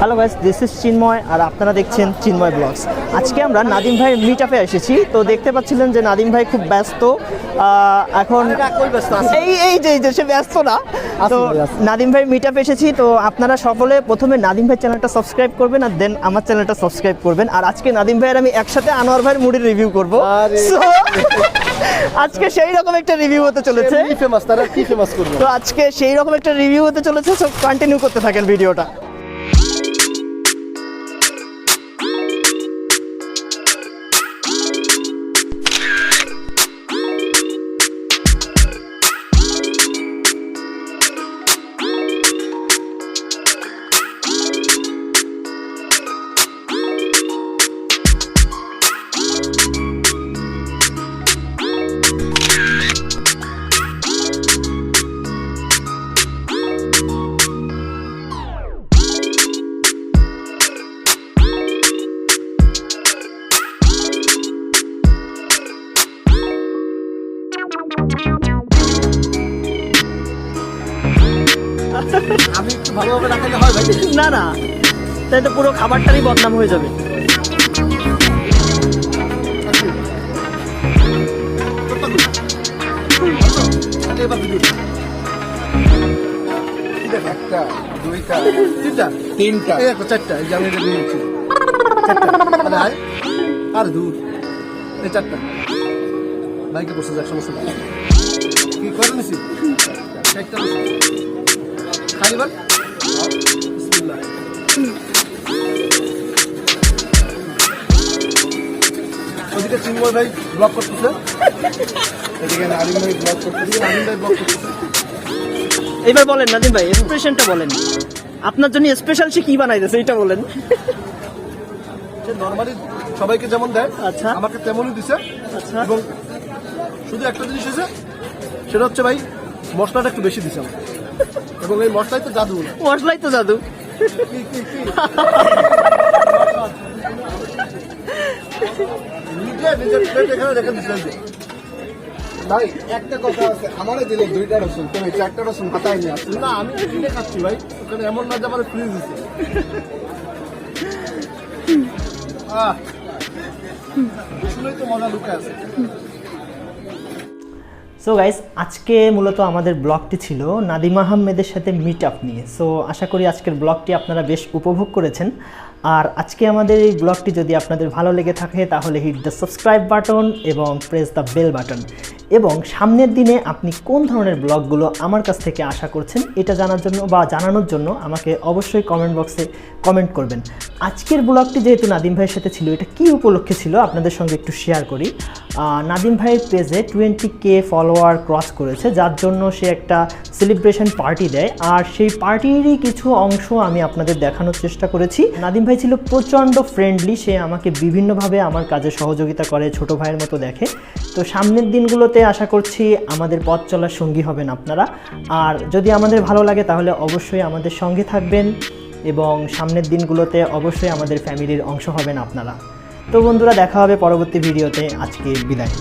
Hello guys this is Chinmoy আর আপনারা দেখছেন চিন্ময় blogs আজকে আমরা নাদিম ভাই মিট আপে এসেছি। তো দেখতে পাচ্ছিলেন যে নাদিম ভাই খুব ব্যস্ত। এখন এই এই যে এই যে সে ব্যস্ত না। তো নাদিম ভাই মিট আপে এসেছি। তো আপনারা সকলে প্রথমে নাদিম ভাই চ্যানেলটা সাবস্ক্রাইব করবেন আর দেন আমার চ্যানেলটা সাবস্ক্রাইব করবেন। আর আজকে নাদিম ভাইয়ের আমি একসাথে আনোয়ার ভাইয়ের মুডির রিভিউ করব। আজকে সেই রকম একটা রিভিউ হতে চলেছে। ফেমাস তারা কি ফেমাস করবে? তো আজকে সেই রকম একটা রিভিউ হতে চলেছে। সব কন্টিনিউ করতে থাকেন ভিডিওটা আমি একটু ভালোভাবে রাখালে হয় ভাই? না না। তাই তো পুরো খাবারটারই বদনাম হয়ে যাবে। একটা দুইটা তিনটা তিনটা চারটা চারটা। আরে আয় আর দূর এই চারটা। বাইকে বসে সমস্যা নেই। কি করে নিছি? চারটা বসে খাই এবার বিসমিল্লাহ। ওদিকে চিন্ময় ভাই ব্লক করতেছে। এদিকে নারিম ভাই ব্লক করতেছে। নারিম ভাই ব্লক করতেছে। এবার বলেন নাদিম ভাই এক্সপ্রেশনটা বলেন। আপনার জন্য স্পেশাল সে কি বানাইতেছে এটা বলেন। নর্মালি সবাইকে যেমন দেয় আচ্ছা। আমাকে তেমনই দিছে। আচ্ছা। এবং শুধু একটা জিনিস আছে সেটা হচ্ছে ভাই মশলাটা একটু বেশি দিছে এবং এই মশলাই তো জাদু মশলাই তো জাদু। ভাই একটা কথা আছে আমারে দিলে দুইটা রসুন তুমি চারটা রসুন হাতায় নিয়ে আসছো? না আমি কিনে খাচ্ছি ভাই ওখানে এমন না যে আমার ফ্রিজ দিছে। আহ তো মজা লুকে আছে। সো গাইস আজকে মূলত আমাদের ব্লগটি ছিল নাদিমা আহমেদের সাথে মিট আপ নিয়ে। সো আশা করি আজকের ব্লগটি আপনারা বেশ উপভোগ করেছেন। আর আজকে আমাদের এই ব্লগটি যদি আপনাদের ভালো লেগে থাকে, তাহলে হিট দ্য সাবস্ক্রাইব বাটন এবং প্রেস দ্য বেল বাটন এবং সামনের দিনে আপনি কোন ধরনের ব্লগগুলো আমার কাছ থেকে আশা করছেন, এটা জানার জন্য বা জানানোর জন্য আমাকে অবশ্যই কমেন্ট বক্সে কমেন্ট করবেন। আজকের ব্লগটি যেহেতু নাদিম ভাইয়ের সাথে ছিল, এটা কি উপলক্ষে ছিল আপনাদের সঙ্গে একটু শেয়ার করি। নাদিম ভাইয়ের পেজে টোয়েন্টি কে ফলোয়ার ক্রস করেছে, যার জন্য সে একটা সেলিব্রেশন পার্টি দেয়। আর সেই পার্টিরই কিছু অংশ আমি আপনাদের দেখানোর চেষ্টা করেছি। নাদিম ভাই ছিল প্রচণ্ড ফ্রেন্ডলি সে আমাকে বিভিন্নভাবে আমার কাজে সহযোগিতা করে, ছোট ভাইয়ের মতো দেখে। তো সামনের দিনগুলোতে আশা করছি আমাদের পথ চলার সঙ্গী হবেন আপনারা। আর যদি আমাদের ভালো লাগে তাহলে অবশ্যই আমাদের সঙ্গে থাকবেন এবং সামনের দিনগুলোতে অবশ্যই আমাদের ফ্যামিলির অংশ হবেন আপনারা। তো বন্ধুরা, দেখা হবে পরবর্তী ভিডিওতে আজকে বিদায়।